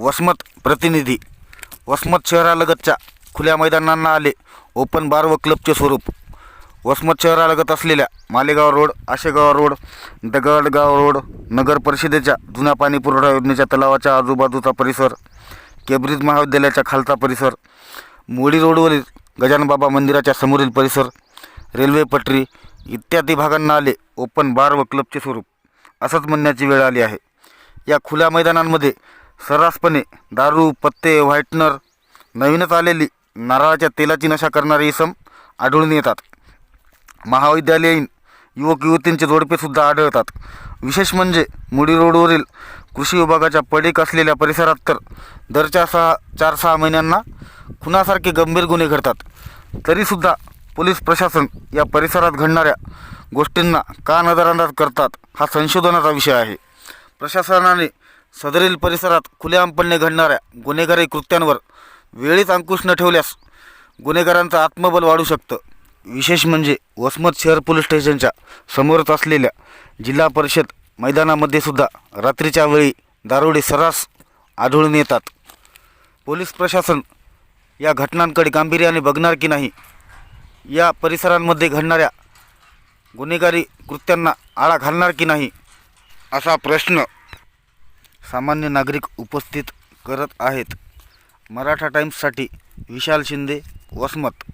वसमत प्रतिनिधी. वसमत शहरालगतच्या खुल्या मैदानांना आले ओपन बार व क्लबचे स्वरूप. वसमत शहरालगत असलेल्या Malegaon road Ashegaon road Dagadgaon road नगर परिषदेच्या जुन्या पाणी पुरवठा योजनेच्या तलावाच्या आजूबाजूचा परिसर केब्रिज महाविद्यालयाच्या खालचा परिसर मोडी रोडवरील गजानबाबा मंदिराच्या समोरील परिसर रेल्वे पटरी इत्यादी भागांना आले ओपन बार व क्लबचे स्वरूप. असंच म्हणण्याची वेळ आली आहे. या खुल्या मैदानांमध्ये सर्रासपणे दारू पत्ते व्हाईटनर नवीनच आलेली नारळाच्या तेलाची नशा करणारे इसम आढळून येतात. महाविद्यालयीन युवक युवतींचे जोडपेसुद्धा आढळतात. विशेष म्हणजे मुडी रोडवरील कृषी विभागाच्या पडीक असलेल्या परिसरात तर दरच्या सहा चार सहा महिन्यांना खुनासारखे गंभीर गुन्हे घडतात. तरीसुद्धा पोलीस प्रशासन या परिसरात घडणाऱ्या गोष्टींना का नजरअंदाज करतात हा संशोधनाचा विषय आहे. प्रशासनाने सदरील परिसरात खुलेआमपणे घडणाऱ्या गुन्हेगारी कृत्यांवर वेळीच अंकुश न ठेवल्यास गुन्हेगारांचं आत्मबल वाढू शकतं. विशेष म्हणजे वसमत शहर पोलीस स्टेशनच्या समोरच असलेल्या जिल्हा परिषद मैदानामध्ये सुद्धा रात्रीच्या वेळी दारुडे सर्रास आढळून येतात. पोलीस प्रशासन या घटनांकडे गांभीर्याने बघणार की नाही? या परिसरांमध्ये घडणाऱ्या गुन्हेगारी कृत्यांना आळा घालणार की नाही? असा प्रश्न सामान्य नागरिक उपस्थित करत आहेत. मराठा टाइम्ससाठी विशाल शिंदे वसमत